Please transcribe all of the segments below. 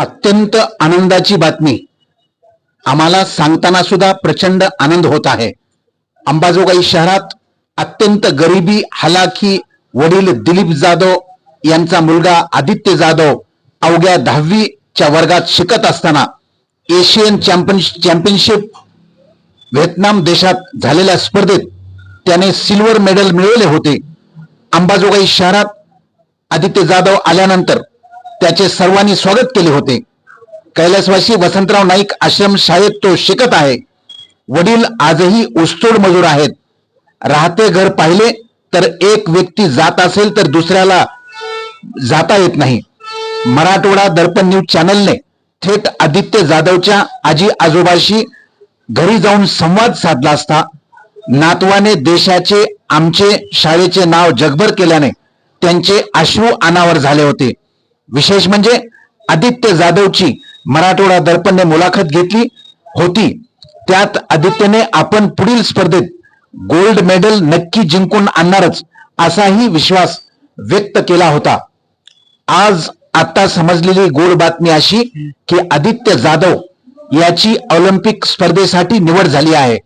अत्यंत आनंदाची बातमी. आम्हाला सांगताना सुद्धा प्रचंड आनंद होत आहे. अंबाजोगाई शहरात अत्यंत गरिबी हलाखी वडील दिलीप जाधव यांचा मुलगा आदित्य जाधव अवघ्या दहावीच्या वर्गात शिकत असताना एशियन चॅम्पियन चॅम्पियनशिप व्हिएतनाम देशात झालेल्या स्पर्धेत त्याने सिल्वर मेडल मिळवले होते. अंबाजोगाई शहरात आदित्य जाधव आल्यानंतर त्याचे सर्वांनी स्वागत केले होते. कैलासवासी वसंतराव नाईक आश्रम शाळेत तो शिकत आहे. वडील आजही ऊसतोड मजूर आहेत. राहते घर पाहिले तर एक व्यक्ती जात असेल तर दुसऱ्याला जाता येत नाही. मराठवाडा दर्पण न्यूज चॅनलने थेट आदित्य जाधवच्या आजी आजोबाशी घरी जाऊन संवाद साधला असता नातवाने देशाचे आमचे शाळेचे नाव जगभर केल्याने त्यांचे अश्रू अनावर झाले होते. विशेष म्हणजे आदित्य जाधवची मराठवाडा दर्पणने मुलाखत घेतली होती. त्यात आदित्यने आपण पुढील स्पर्धेत गोल्ड मेडल नक्की जिंकून आणणारच असाही विश्वास व्यक्त केला होता. आज आता समजलेली गोड बातमी अशी की आदित्य जाधव याची ऑलिम्पिक स्पर्धेसाठी निवड झाली आहे.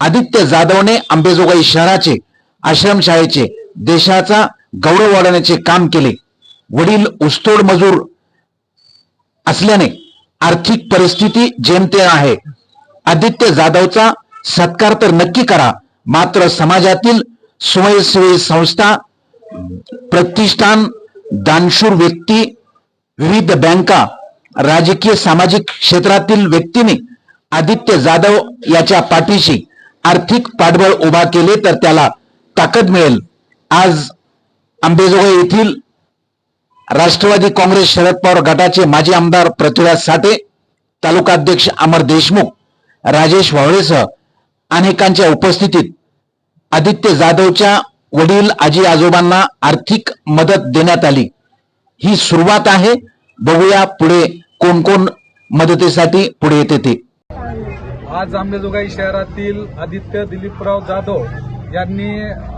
आदित्य जाधवने अंबेजोगाई शहराचे आश्रमशाळेचे देशाचा गौरव वाढवण्याचे काम केले. वडील ऊसतोड मजूर असल्याने आर्थिक परिस्थिती जेमतेम आहे. आदित्य जाधवचा सत्कार तर नक्की करा मात्र समाजातील स्वयंसेवी संस्था प्रतिष्ठान दानशूर व्यक्ती विविध बँका राजकीय सामाजिक क्षेत्रातील व्यक्तींनी आदित्य जाधव याच्या पाठीशी आर्थिक पाठबळ उभा केले तर त्याला ताकद मिळेल. आज अंबेजोगाई येथील राष्ट्रवादी काँग्रेस शरद पवार गटाचे माजी आमदार पृथ्वीराज साठे तालुकाध्यक्ष अमर देशमुख राजेश वावळेसह अनेकांच्या उपस्थितीत आदित्य जाधवच्या वडील आजी आजोबांना आर्थिक मदत देण्यात आली. ही सुरुवात आहे. बघूया पुढे कोण कोण मदतीसाठी पुढे येते ते. आज आंबेजोगाई शहरातील आदित्य दिलीपराव जाधव यांनी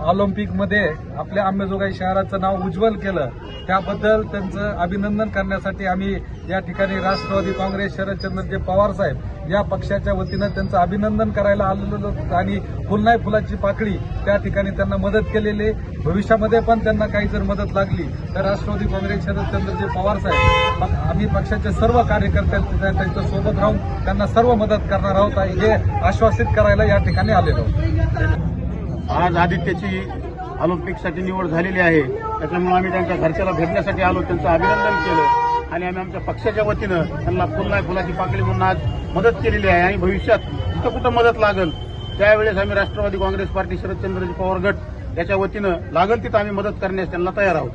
ऑलिम्पिकमध्ये आपल्या अंबेजोगाई शहराचं नाव उज्ज्वल केलं त्याबद्दल त्यांचं अभिनंदन करण्यासाठी आम्ही या ठिकाणी राष्ट्रवादी काँग्रेस शरदचंद्रजी पवार साहेब या पक्षाच्या वतीनं त्यांचं अभिनंदन करायला आलेलो आणि फुलनाय फुलाची पाकळी त्या ठिकाणी त्यांना मदत केलेली आहे. भविष्यामध्ये पण त्यांना काही जर मदत लागली तर राष्ट्रवादी काँग्रेस शरदचंद्रजी पवार साहेब आम्ही पक्षाचे सर्व कार्यकर्ते त्यांच्यासोबत राहून त्यांना सर्व मदत करणार आहोत हे आश्वासित करायला या ठिकाणी आलेलो आहोत. आज आदित्यची ऑलिम्पिकसाठी निवड झालेली आहे. त्याच्यामुळे आम्ही त्यांच्या घरच्याला भेटण्यासाठी आलो त्यांचं अभिनंदन केलं आणि आम्ही आमच्या पक्षाच्या वतीनं त्यांना फुल फुलाची पाकळी म्हणून आज मदत केलेली आहे आणि भविष्यात जिथं कुठं मदत लागल त्यावेळेस आम्ही राष्ट्रवादी काँग्रेस पार्टी शरदचंद्रजी पवार गट याच्या वतीनं लागल तिथं आम्ही मदत करण्यास त्यांना तयार आहोत.